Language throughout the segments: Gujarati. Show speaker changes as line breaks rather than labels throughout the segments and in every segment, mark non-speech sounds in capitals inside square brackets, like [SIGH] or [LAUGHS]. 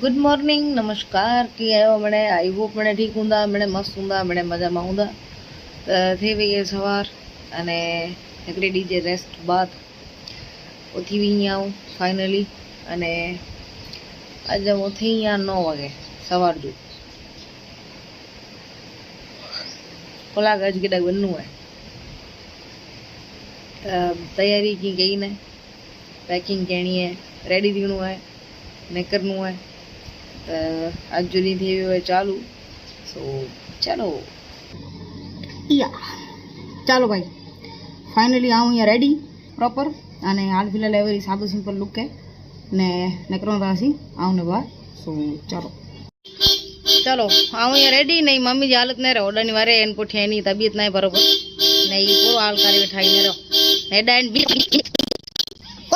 ગુડ મોર્નિંગ નમસ્કાર. કી આવ્યો મને આઈ હોપ મને ઠીક ઊંધા મને મસ્ત ઊંધા મને મજામાં ઊંધા થઈ ગઈ સવાર અને એકડી ડીજે રેસ્ટ બાદ. ઓથી બી અહીંયા આવું ફાઇનલી અને આજે હું થઈ અહીંયા નવ વાગે, સવાર જો કોલા ગજ ગીડા બનવું હોય. તૈયારી કી ગઈ ને પેકિંગ કેણી હે રેડી દેણું હોય, ને કરવું હોય. અંજલિ દેવી હવે ચાલુ. સો ચાલો.
યા. ચાલો ભાઈ. ફાઇનલી આવું અહીંયા રેડી પ્રોપર અને હાલ ફિલહાલ એવરી સાદું સિમ્પલ લુક હે ને નકરો રાશી આવું ને બહાર. સો ચાલો.
ચાલો આવું અહીંયા રેડી ને મમ્મી જે હાલત નહીં રહે ઓડાની વારે એને પૂઠે એની તબિયત નહીં બરોબર. ને એ પૂરો હાલ કરી બેઠાઈ ને રહો ને ડાયન બી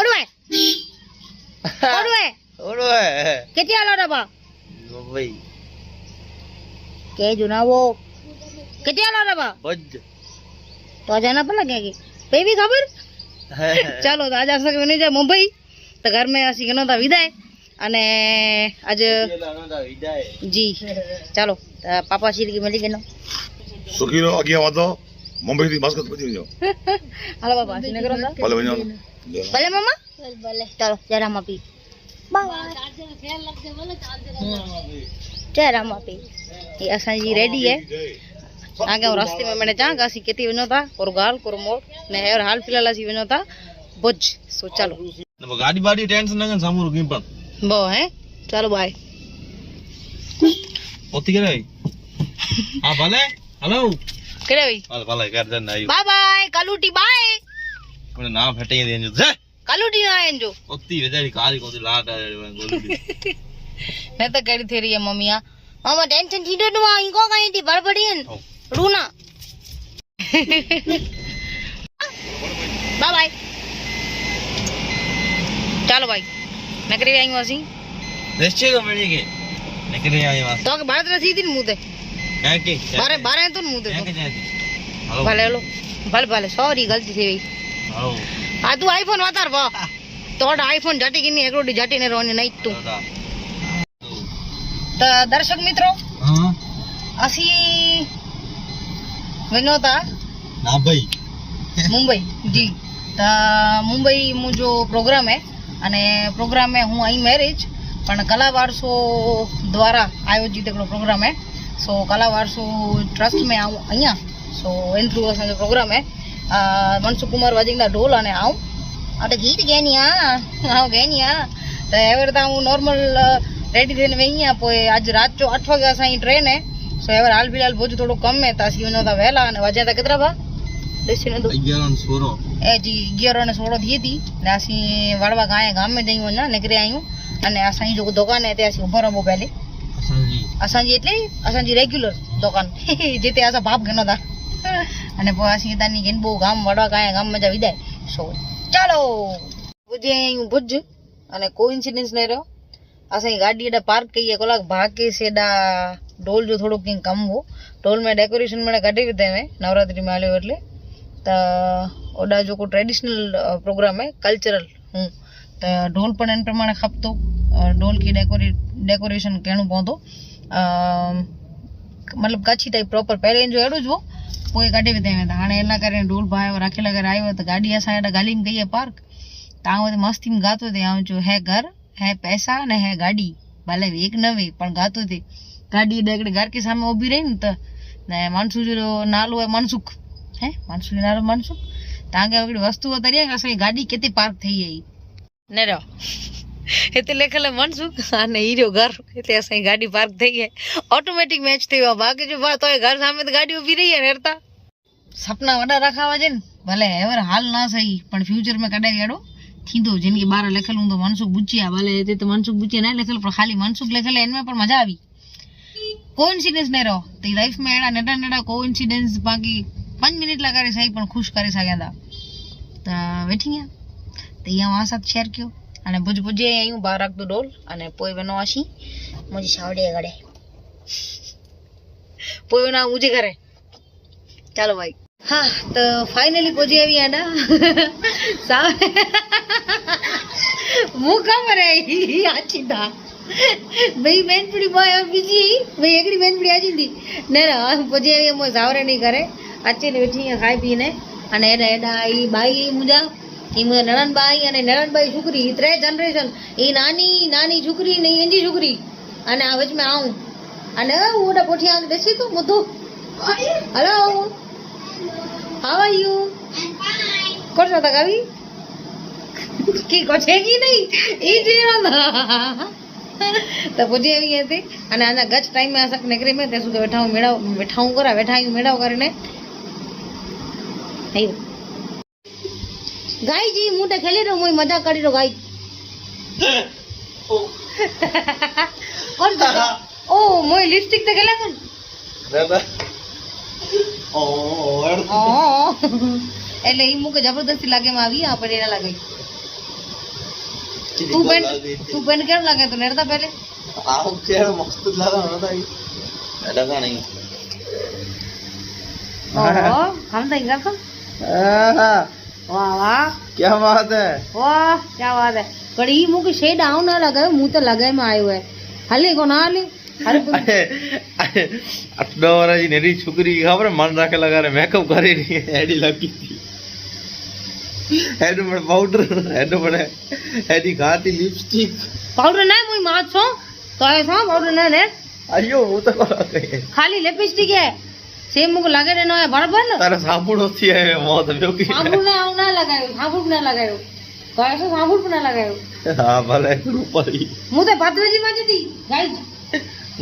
ઓડવે ઓડવે
ઓડવે
કેટલી હાલો ડબ્બા
વઈ
કે જુનાવો કેટલા ના રવા
ભજ.
તો જાના પેલા કે? કે બેબી ખબર? ચાલો તો આજ આપણે બની જાય મુંબઈ. તો ઘર મેં આસી ગનો તા વિદાય. અને આજ જી. ચાલો પાપા શ્રી કે મળી ગયો
સુખી નો અગિયા વાતો મુંબઈ થી માસ્કત પહોંચી ગયો.
હાલો બાપા શ્રી નગર
ભલે.
ભલે મામા. ભલે ચાલો જરા માં जय राम आपी ये रेडी है आगे और रास्ते में मैंने जागा सी केती वनो था और गाल कोर मोड़ ने और हाल फिलहाल असी वनो था बुज सो चलो
नब गाड़ी टेंशन न सामू पण बो है
चलो बाय ओती करे
हां भले हेलो करे भाई
भले कर
दे नहीं बाय बाय कलूटी
बाय ना फटे दे
जो કાલુડી ના આયન જો. ઓતી વધારી કાલી કોતી લાટ
આવે ગોલુડી. મે તો કરી થઈ રહી હે મમ્મી આ મામા
ટેન્શનથી
ડોડવા અહીં કો કાઈ થી ભરભડી ને. રૂના. બાય
બાય ચાલો ભાઈ મે કરી આવ્યો છી.
દેશે ગમે ને કે મે કરી આવ્યો
તો કે
ભારત રસી થી
મુદે. કે?
બારે બારે તો. મુદે ભલે હેલો. ભલે
ભલે
સોરી ગલતી થઈ ગઈ હા હા તું આઈફોન વાતાર ભા તો આઈફોન જટી ગઈ એકરોટી જટીને રહેવાની નહીં તું. તો
દર્શક
મિત્રો અસી વિનોતા
ના ભાઈ.
મુંબઈ જી. તો મુંબઈ મુજો પ્રોગ્રામ હે અને પ્રોગ્રામ હે હું અહીં મેરેજ પણ કલા વારસો દ્વારા આયોજિત એકડો પ્રોગ્રામ હે. સો કલા વારસો ટ્રસ્ટ મેં આવું અહીંયા. સો એન થ્રુ પ્રોગ્રામ प्रोग्राम મનસુખકુમાર વાજિંગના ઢોલ અને આવું આ તો ગીત ગેનિયા આવું ગેનિયા તો એવી રીતે હું નોર્મલ રેડી થઈને અહીંયા પોઈ આજે રાત જો આઠ વાગ્યા સાંઈ ટ્રેને સો એવર હાલ બિલાલ ભોજ થોડું કમે તા સી નતા વહેલા અને વાજ્યા હતા કેટલા ભા દેસીને તો
અગિયાર અને સોળો
એ જી અગિયાર અને સોળો થઈ હતી ને આસી વાળવા ગાય ગામે જઈ ને નીકળી આવ્યું અને આસાઈ જો દુકાને ત્યાં આસી ઊભો રમો પહેલી
અસાંજી
અસાંજી એટલે અસાંજી રેગ્યુલર દુકાન જે તે આસા બાપ ઘણો હતા અને સીતાની જઈને બહુ ગામ વડવા કાંઈ ગામમાં જ વિદાય સો ચાલો. બુજે અહીં ભુજ અને કોઇન્સિડન્સ નહીં રહ્યો. અસાઈ ગાડી એડા પાર્ક કહીએ, કોલાક ભાગે સેડા ઢોલ જો થોડુંક કંઈક કમવું. ઢોલમાં ડેકોરેશન મને કાઢી દીધા મેં નવરાત્રિમાં આવ્યો એટલે. તો ઓડા જો કોઈ ટ્રેડિશનલ પ્રોગ્રામ હે કલ્ચરલ હું. તો ઢોલ પણ એન પ્રમાણે ખપતો. ઢોલ કી ડેકોરેટ ડેકોરેશન કેણું પહોંચો મતલબ કચ્છી ટાઈપ પ્રોપર પહેલે જો એડું જ હું. पोइ कढी विधे में त हाणे इन करे ढोल भायो राखियल करे आयो त गाॾी असां हेॾा गाली में कई आहे पार्क तव्हां मस्ती में गातो ते आऊँ जो है घर है पैसा ने है गाॾी भले वेक न वे पण गातो ते गाॾी हेॾा घर के साम्हूं ऊभी रही त न मनसूख जो नालो आहे मनसुख है मनसुख जो नालो मनसुख तव्हांखे हिकिड़ी वस्तु तरी आहे असांजी गाॾी पार्क थी वई न रहो हिते लिखियल मनसुख अने हीरो घर हिते असांजी पार्क थी आहे ऑटोमेटिक मैच थी बाक़ी जो तो घर सामे त गाॾी ऊभी रही आहे हेरता સપના વડા રાખાવા છે ને, ભલે એવર હાલ ના થઈ પણ ફ્યુચરમાં કદાચ એડો થીંદો જિંદગી બાર લખેલું તો મનસુખ બુચ્યા ભલે તે તો મનસુખ બુચ્યા ના લખેલું, પણ ખાલી મનસુખ લખેલું એમાં પણ મજા આવી. કોઇન્સિડન્સ નહીં રહો તો એ લાઈફમાં એડા નડા નડા કોઇન્સિડન્સ બાકી પાંચ મિનિટ લગાડી સાહેબ પણ ખુશ કરી શક્યા હતા તો બેઠી ગયા તો અહીંયા મારા સાથે શેર કર્યો અને ભુજ ભુજે અહીં બહાર રાખતું ડોલ. અને પોઈ બનો આશી. મુજી સાવડે ગળે. પોઈ બના મુજે ઘરે. ચાલો ભાઈ. હા તો ફાઇનલી પહોંચી આવી આડા? સામે હું ખબર હે આછી દા ભાઈ બેનપડી બોય બીજી? ભાઈ એકડી બેનપડી આજી હતી ને ના પછી એ મોય સાવરે નહીં કરે અચ્ચે ને બેઠી ખાઈ પીને. અને એડા એડા એ બાઈ મુજા. એ મુજા નણંદબાઈ અને નણંદબાઈ છોકરી એ ત્રણ જનરેશન એ નાની નાની છોકરી ને એંજી છોકરી. અને આ વચમાં આવું. અને ઓડા પોઠી આંખ દેસી તો બધું. હલો હાવ આર યુ કરશો તા કવિ કીકો છે કે નહીં? એ જ [LAUGHS] તો પૂછી આવી હતી અને આના ગચ ટાઈમે આ શાક નીકળી મેં તે શું કે વેઠાવું મેળાવ વેઠાવું કરા વેઠાયું મેળાવ કરીને. થયું ગાયજી હું તો ખેલી રહ્યો હું મજા કરી રહ્યો ગાય. [LAUGHS] [LAUGHS] ઓર ઓ મોય લિપસ્ટિક તો ગેલા કર એટલે ઈ મુકે જબરદસ્તી લાગે માં આવી આપણે એના લાગે તું પેન તું પેન કેમ લાગે તો નેરતા પહેલે ઓહો હમ તો इंगा तो वाह वाह
क्या बात है
वाह क्या बात है पर ई मुके शेड आव ना लगायो मुंह तो लगाए में आयो है हले को ना हले अरे
આટલા વર્ષની એની છોકરી ખબર મન રાખેલા ઘરે મેકઅપ કરી રહી એડી લગી હતી એનું પણ પાવડર એનું પણ એની ઘાટી લિપસ્ટિક
પાવડર ના હું માં છો? તો એ છો પાવડર ના
ને અયો હું તો
ખાલી લિપસ્ટિક હે. સેમ મુક લાગે ને નોય બરાબર? ને
તારે સાબુડો થી હે મો તો
બેકી સાબુડ ના આવ ના લગાયો સાબુડ ના લગાયો. કહે છે સાબુડ પણ ના લગાયો.
હા ભલે રૂપાળી
હું તો ભાદરજી માં જતી ગાઈસ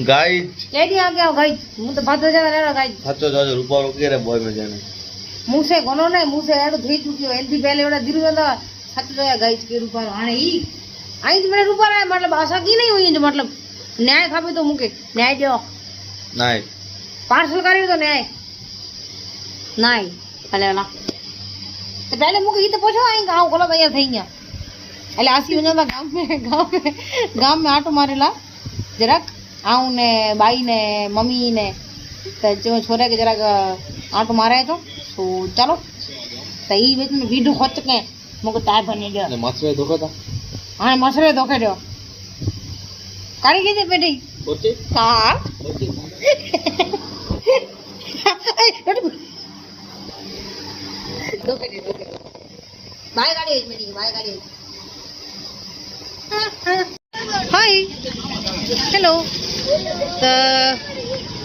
ગાઈડ
લેડી આ ગયો ગાઈડ હું તો ભાતો જવા રેડો
ગાઈડ ભાતો જવા રૂપાળો કેરે બોય મે જાને
મુસે ગોનો ને મુસે એડો થઈ ચૂક્યો. એલથી પહેલે એડા ધીરુ હતા સાચો રહ્યા ગાઈડ કે રૂપાળો. આને ઈ આઈ જ મને રૂપાળો મતલબ આશા કી નહીં હોય મતલબ ન્યાય ખાપે તો મૂકે. ન્યાય દો
નાય.
પાર્સલ કરી તો ન્યાય. નાય. ભલે ના તો પહેલે મૂકે ઈ તો પૂછો આઈ ગાવ કોલો ભાઈ થઈ ગયા. એટલે આસી ગામ ગામ ગામ મે આટો મારેલા. જરાક. આવું ને બાઈ ને મમ્મી ને તો છોરા કે જરાક આંટો મારે તો તો ચાલો. તો એ में વીડું ખોચ કે મોકો તાર બની ગયો
મસરે માથે ધોખતા
હા મસરે ધોકે રહ્યો કાઢી લીધી પેટી
પોતે
હા ધોકે દે ધોકે બાય ગાડી બાય ગાડી ಹಾಯ್ ಹೆಲೋ તો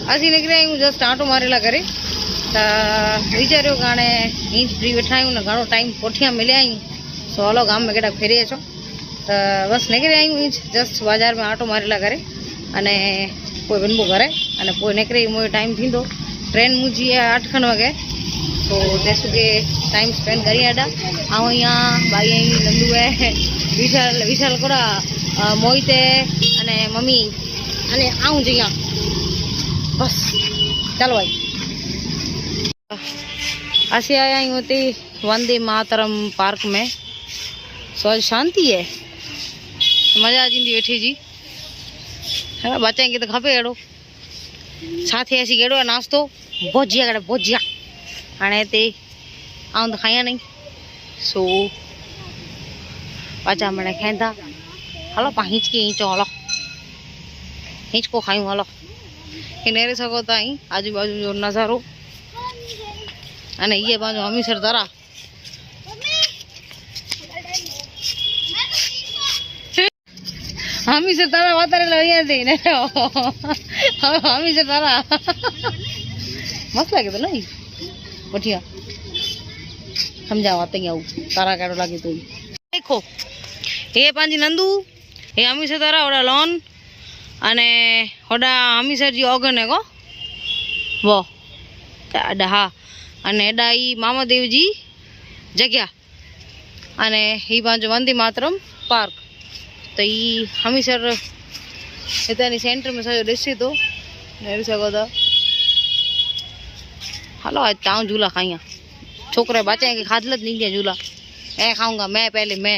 આજે નીકળ્યા હું જસ્ટ આંટો મારેલા ઘરે તો વિચાર્યું ગાણે અહીં જ ફ્રી બેઠા આવ્યું ને ઘણો ટાઈમ પોઠિયા મળ્યા અહીં સો હલો ગામમાં કેટલા ફેરીએ છો તો બસ નીકળી આવ્યું અહીં જસ્ટ બજારમાં આંટો મારેલા ઘરે અને કોઈ બનવું ઘરે અને કોઈ નીકળી મોય ટાઈમ થીંદો ટ્રેન મુજી આઠ ખણ વાગે તો ત્યાં સુધી ટાઈમ સ્પેન્ડ કરી આડા આવું અહીંયા બાઈ અહીં નંદુએ વિશાલ વિશાલ કોડા મોહિતે અને મમ્મી અને આવું જ અહીંયા बस चलो भाई ऐसे आया ही होती वंदे मातरम पार्क में सो आज शांति है मजा आ जिंदी बैठी जी है बच्चा के तो खपे एड़ो साथे ऐसी गेड़ो है नाश्तो भोजिया कड़े भोजिया हाणे ते आऊं तो खाया नहीं सो पाचा मैंने खाईंदा हलो पा के हिचो हलो हिच को खाऊँ हलो हिनेरे सको ताई आजू बाजू जो नज़ारो अने ये बाजू हमी सर दरा हमी से तारा वातारे लवैया दे ने हमी से तारा मस्त लगे तो नहीं बढ़िया समझा वाते आऊ तारा काटो लगे तो देखो ये पांजी नंदू હે હમીસર તારા ઓડા લોન અને હોડા હમીસરજી ઓગન હે કો વો અડા હા અને એડા ઈ મામાદેવજી જગ્યા અને ઈ બાજુ વંદે માતરમ પાર્ક તો ઈ હમીસર इतनी सेंटर में सजो ॾिसी थो ॾेई सघो था हलो आज ताऊं झूला खाइया छोकिरे बच्चे खे खाधल नहीं दिया झूला मैं खाऊंगा मैं पहले मैं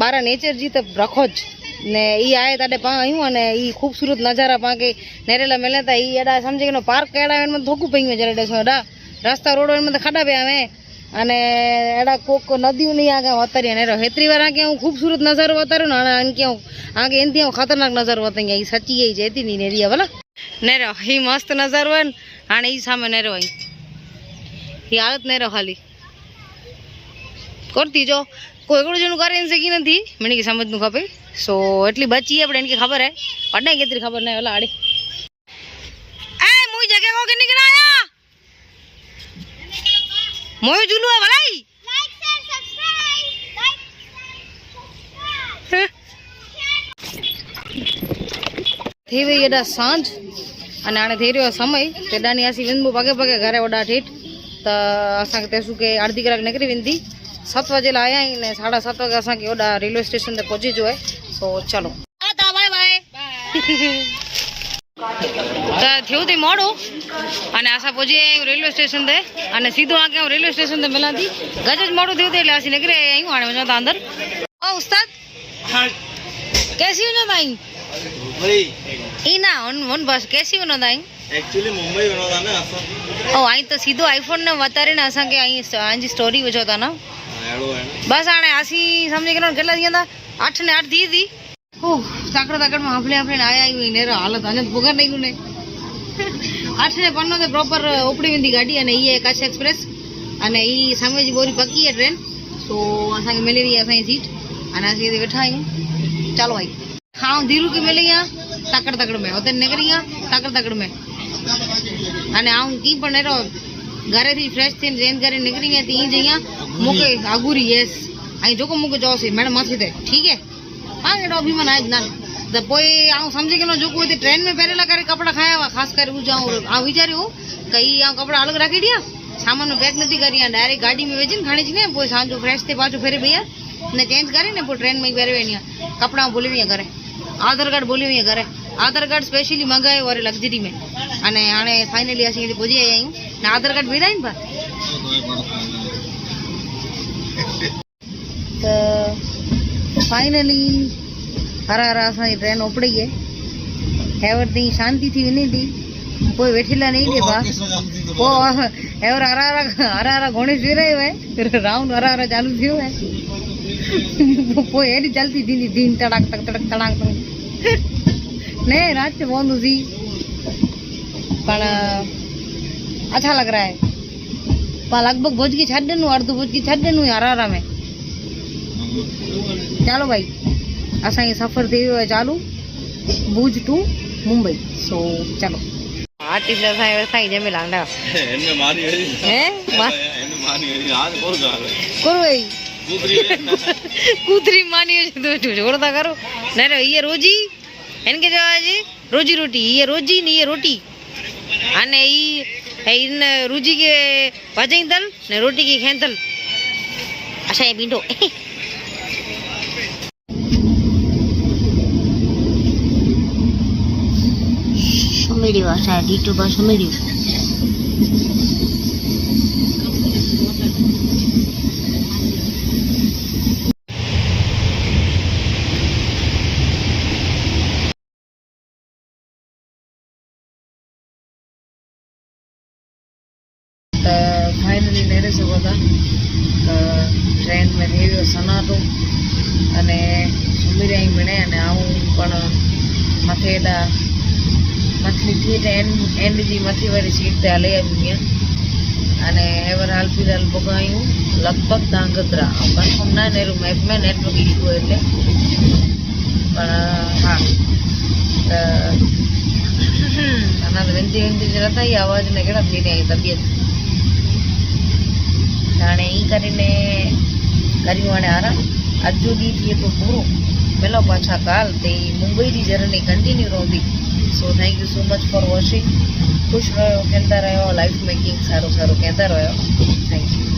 બારા નેચર જી તો રખો જ. ને એ આયે તાડે પા આવ્યું અને એ ખૂબસૂરત નજારા પા કે નેરેલા મેલેતા એ એડા સમજે કે પાર્ક એડા એમાં ધોકું પઈ ગયું જરા ડેસો. એડા રસ્તા રોડો એમાં ખાડા પે આવે. અને એડા કોક નદીઓ નહીં આગળ વતારી નેરો હેતરી વાર આગે હું ખૂબસૂરત નજારો વતાર્યો ને આને કે હું આગે એનથી હું ખતરનાક નજારો વતાઈ ગયા. એ સચી એ જતી નહીં નેરી ભલે નેરો એ મસ્ત નજારો હોય ને આને એ સામે નેરો અહીં એ હાલત નેરો ખાલી કરતી જો. કોઈ જેનું કરી શકી નથી. મને કે સમજનું ખપે સો એટલી બચી આપણે એને ખબર હે. પડને કેટલી ખબર નહીં ઓલા આડી. એ મુઈ જગ્યા કો કે નીકળા આયા મોય જુલુ હે ભલાઈ
like share subscribe like subscribe
થઈ ગઈ એડા સાંજ. અને આને થઈ રહ્યો સમય. તેડાની આસી વિંદમુ પગે પગે ઘરે ઓડા ઠીઠ. તો અસાંગ તે શું કે અડધી કલાક નકરી વિંદી સત વાગે આયા આઈને સાડા સાત વાગે असांखे ઓડા રેલવે સ્ટેશન તે પહોંચી જોએ સો ચાલો. થયું [LAUGHS] તે મોડું. અને આશા પહોંચી આવ્યું રેલવે સ્ટેશન તે અને સીધું આ કે રેલવે સ્ટેશન તે મેલાથી. ગજ જ મોડું થયું એટલે આશી નીકળે આવ્યું આણે વજો તા અંદર. ઓ ઉસ્તાદ. કેસી વનો તાઈ મુંબઈ. ના ઓન ઓન બસ કેસી વનો તાઈ એક્ચ્યુઅલી મુંબઈ વનો
તા ને આશા. ઓ અહીં તો
સીધો આઈફોન ને વતારીને અસાંકે અહીં આજી સ્ટોરી વજો તા ના. स्टोरी विझो था न
अहिड़ो आहे न
बसि हाणे असीं सम्झी करे કેટલા थी वेंदा अठ ने अठ थी थी ओह ताकड़ ताकड़ में हफले हफले आया आहियूं हींअर हालत अञा पुगर ॾेई ने अठ ने पन्नो ते प्रोपर उपड़ी वेंदी गाॾी अने हीअ कच्छ एक्सप्रेस अने ही सामे जी बोरी पकी आहे ट्रेन सो असांखे मिली वई आहे असांजी सीट अने असीं हिते वेठा आहियूं चालो भाई हाँ धीरू की मिली आहे तकड़ तकड़ में हुते निकिरी आहे तकड़ तकड़ में અને આવું કી પણ એરો ઘરેથી ફ્રેશ થઈને ચેન્જ કરીને નીકળી ગયા ત્યાં જ અહીંયા મૂકે આગુરી યસ અહીં જોકો મૂકે જશે મેડમ, હસી તે ઠીક હે? હા એડો અભિમાન આજ ના. તો કોઈ આવું સમજી કે જોકું હોય ટ્રેન મેં પહેરેલા કરે કપડાં ખાયા ખાસ કરી હું જાઉં આ વિચાર્યું કે એ આ કપડાં અલગ રાખી દયા સામાનનું પેક નથી કરી ડાયરેક્ટ ગાડીમાં વેચીને ખાણી છે ને પછી સાંજે ફ્રેશ થઈ પાછું ફેરી ભાઈ ને ચેન્જ કરીને પછી ટ્રેનમાં પહેરવે નહીં. કપડાં ભૂલવીએ કરે આધાર કાર્ડ ભૂલવીએ કરે આધાર કાર્ડ સ્પેશિયલી મંગાવ્યું અરે લક્ઝરી મેં. અને આને ફાઇનલી હશે સુધી પહોંચી આવ્યા ને આધાર કાર્ડ ભેદાય ને ભાઈ? તો ફાઇનલી હરા હરા અસાંજી ટ્રેન ઉપડી ગઈ હેવરથી શાંતિથી વિનંતી. કોઈ વેઠેલા નહીં દે બા ઓ હેવર હરા હરા હરા હરા ઘોણે જોઈ રહ્યો હે રાઉન્ડ હરા હરા ચાલુ થયો હે કોઈ એની ચાલતી ધીની ધીન તડાક તક તડક તડાક. तक तड़क तड़ाक तड़क ने रात से बंद हुई પણ अच्छा लग रहा है पर लगभग भुज की छॾ ॾिनो अर्धु भुज की छॾ ॾिनो हरारा में ચાલો ભાઈ असांजो सफ़र थी वियो आहे चालू भुज टू मुंबई सो चलो आर्टिस्ट असांजे वेठा जंहिं महिल हांडा
हिन मारी वई
હે
हिन मारी वई हाथ कोर गाल
કરું ભાઈ
કૂતરી
કૂતરી માની છે તો જોરદાર કરો ના રે ये रोजी એને કે જવાજી રોજી રોટી એ રોજી ને એ રોટી. અને ઈ એને રોજી કે ભજઈ દલ ને રોટી કે ખેન દલ અચ્છા એ બીંડો. સમીર્યું અચ્છા ડીટુ બસ સમીર્યું ફાઇનલી મેરેજ હતા ટ્રેનમાં એવો સનાતો અને સુમીરા મળે અને આવું પણ માથે એડા મથલીથી એટલે એન્ડ જી મથીવાળી સીટ ત્યાં લઈ આવી ગયા અને એવર હાલ ફિલહાલ પગાયું લગભગ ધાંગધ્રા કન્ફર્મ ના નેરું મેપમાં નેટવર્ક ઇશ્યુ એટલે. પણ, હા. અનાથ વેંતી વેંતી જતા એ અવાજને કેળા થઈ રહી તબિયત. જાણે એ કરીને કર્યું અને આરામ. આજુ દીથી એટલું પૂરું. પહેલો પાછા કાલ તે મુંબઈથી journey continue રોધી. So thank you so much for watching ખુશ રહ્યો, કહેતા રહ્યો લાઈફ મેકિંગ સારું સારું કહેતા રહ્યો. Thank you